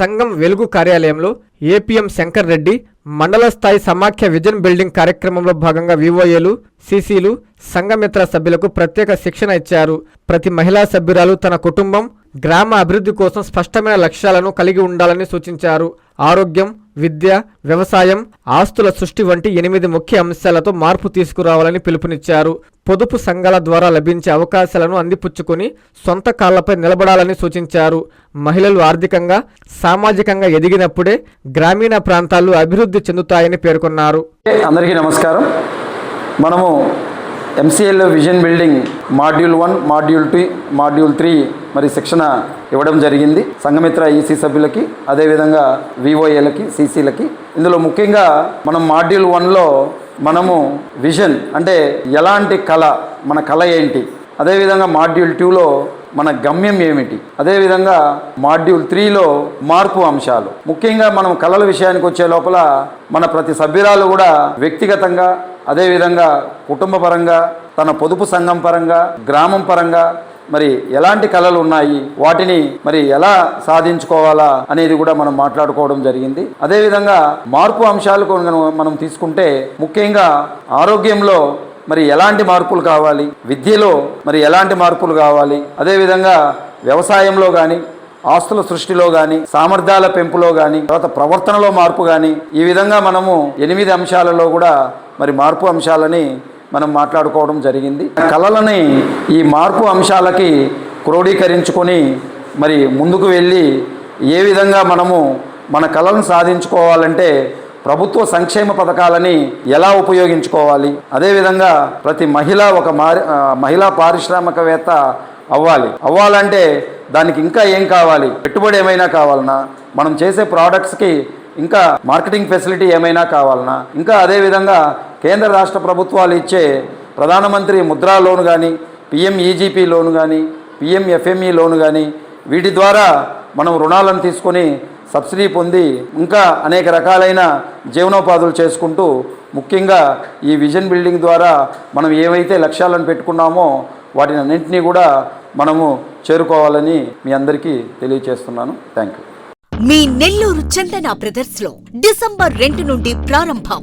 సంఘం వెలుగు కార్యాలయంలో ఏపీఎం శంకర్ రెడ్డి మండల స్థాయి సమాఖ్య విజన్ బిల్డింగ్ కార్యక్రమంలో భాగంగా వివోఏలు సీసీలు సంఘమిత్ర సభ్యులకు ప్రత్యేక శిక్షణ ఇచ్చారు. ప్రతి మహిళా సభ్యురాలు తన కుటుంబం గ్రామ అభివృద్ధి కోసం స్పష్టమైన లక్ష్యాలను కలిగి ఉండాలని సూచించారు. ఆరోగ్యం విద్య వ్యవసాయం ఆస్తుల సృష్టి వంటి ఎనిమిది ముఖ్య అంశాలతో మార్పు తీసుకురావాలని పిలుపునిచ్చారు. పొదుపు సంఘాల ద్వారా లభించే అవకాశాలను అందిపుచ్చుకొని సొంత కాళ్ళపై నిలబడాలని సూచించారు. మహిళలు ఆర్థికంగా సామాజికంగా ఎదిగినప్పుడే గ్రామీణ ప్రాంతాలు అభివృద్ధి చెందుతాయని పేర్కొన్నారు. అందరికీ నమస్కారం. మనము MCL vision building module one module two module three మరి శిక్షణ ఇవ్వడం జరిగింది. సంఘమిత్ర ఈసీ సభ్యులకి అదేవిధంగా వివోఏలకి సీసీలకి ఇందులో ముఖ్యంగా మనం మాడ్యూల్ వన్లో మనము విజన్ అంటే ఎలాంటి కళ మన కళ ఏంటి? అదేవిధంగా మాడ్యూల్ టూలో మన గమ్యం ఏమిటి? అదేవిధంగా మాడ్యూల్ త్రీలో మార్పు అంశాలు. ముఖ్యంగా మనం కళల విషయానికి వచ్చే లోపల మన ప్రతి సభ్యురాలు కూడా వ్యక్తిగతంగా అదేవిధంగా కుటుంబ పరంగా తన పొదుపు సంఘం పరంగా గ్రామం పరంగా మరి ఎలాంటి కళలు ఉన్నాయి? వాటిని మరి ఎలా సాధించుకోవాలా అనేది కూడా మనం మాట్లాడుకోవడం జరిగింది. అదేవిధంగా మార్పు అంశాలు మనం తీసుకుంటే ముఖ్యంగా ఆరోగ్యంలో మరి ఎలాంటి మార్పులు కావాలి? విద్యలో మరి ఎలాంటి మార్పులు కావాలి? అదేవిధంగా వ్యవసాయంలో కానీ ఆస్తుల సృష్టిలో కానీ సామర్థ్యాల పెంపులో కానీ తర్వాత ప్రవర్తనలో మార్పు కానీ ఈ విధంగా మనము ఎనిమిది అంశాలలో కూడా మరి మార్పు అంశాలని మనం మాట్లాడుకోవడం జరిగింది. కళలని ఈ మార్పు అంశాలకి క్రోడీకరించుకొని మరి ముందుకు వెళ్ళి ఏ విధంగా మనము మన కళలను సాధించుకోవాలంటే ప్రభుత్వ సంక్షేమ పథకాలని ఎలా ఉపయోగించుకోవాలి? అదేవిధంగా ప్రతి మహిళ ఒక మారి మహిళా పారిశ్రామికవేత్త అవ్వాలి. అవ్వాలంటే దానికి ఇంకా ఏం కావాలి? పెట్టుబడి ఏమైనా కావాలన్నా మనం చేసే ప్రోడక్ట్స్కి ఇంకా మార్కెటింగ్ ఫెసిలిటీ ఏమైనా కావాలన్నా ఇంకా అదేవిధంగా కేంద్ర రాష్ట్ర ప్రభుత్వాలు ఇచ్చే ప్రధానమంత్రి ముద్రా లోన్ కానీ పిఎం ఈజీపీ లోన్ కానీ పిఎం ఎఫ్ఎంఈ లోన్ కానీ వీటి ద్వారా మనం రుణాలను తీసుకొని సబ్సిడీ పొంది ఇంకా అనేక రకాలైన జీవనోపాధులు చేసుకుంటూ ముఖ్యంగా ఈ విజన్ బిల్డింగ్ ద్వారా మనం ఏవైతే లక్ష్యాలను పెట్టుకున్నామో వాటిని అన్నింటినీ కూడా మనము చేరుకోవాలని మీ అందరికీ తెలియజేస్తున్నాను థ్యాంక్ యూ మీ నెల్లూరు చందన బ్రదర్స్లో డిసెంబర్ రెండు నుండి ప్రారంభం.